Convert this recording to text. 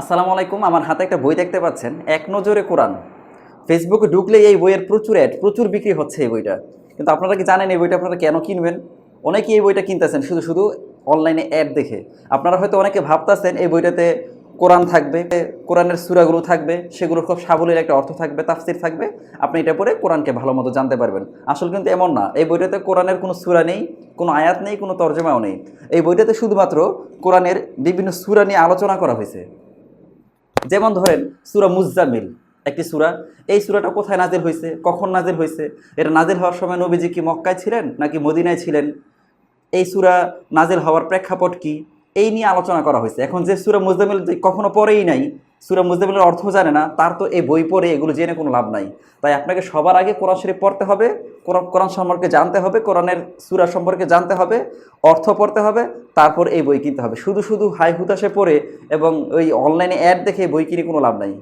আসসালামু আলাইকুম, আমার হাতে একটা বই দেখতে পাচ্ছেন, এক নজরে কোরআন। ফেসবুকে ঢুকলে এই বইয়ের প্রচুর অ্যাড প্রচুর বিক্রি হচ্ছে এই বইটা। কিন্তু আপনারা কি জানেন এই বইটা আপনারা কেন কিনবেন? অনেকেই এই বইটা কিনতেছেন, শুধু শুধু অনলাইনে অ্যাড দেখে। আপনারা হয়তো অনেকে ভাবতেছেন এই বইটাতে কোরআন থাকবে, কোরআনের সুরাগুলো থাকবে সেগুলোর খুব সাবলীল একটা অর্থ থাকবে, তাফসির থাকবে, আপনি এটা পড়ে কোরআনকে ভালো মতো জানতে পারবেন। আসলে কিন্তু এমন না, এই বইটাতে কোরআনের কোনো সুরা নেই, কোনো আয়াত নেই, কোনো তর্জমাও নেই। এই বইটাতে শুধুমাত্র কোরআনের বিভিন্ন সুরা নিয়ে আলোচনা করা হয়েছে। যেমন ধরেন সুরা মুজামিল একটি সুরা। এই সুরাটা কোথায় নাজেল হয়েছে কখন নাজেল হয়েছে এটা নাজেল হওয়ার সময় নবীজি কি মক্কায় ছিলেন নাকি মদিনায় ছিলেন? এই সুরা নাজেল হওয়ার প্রেক্ষাপট কি? এই নিয়ে আলোচনা করা হয়েছে এখন যে সুরা মুজামিল কখনো পরেই নাই সুরা মুজামিলের অর্থ জানে না, তার তো এই বই পড়ে এগুলো জেনে কোনো লাভ নাই। তাই আপনাকে সবার আগে কোরআন শরীফ পড়তে হবে, কোরআন সম্পর্কে জানতে হবে, কোরআনের সুরা সম্পর্কে জানতে হবে, অর্থ পড়তে হবে, তারপর এই বই কিনতে হবে। শুধু শুধু হাই হুতাশে পড়ে এবং ওই অনলাইনে অ্যাড দেখে বই কিনে কোনো লাভ নাই।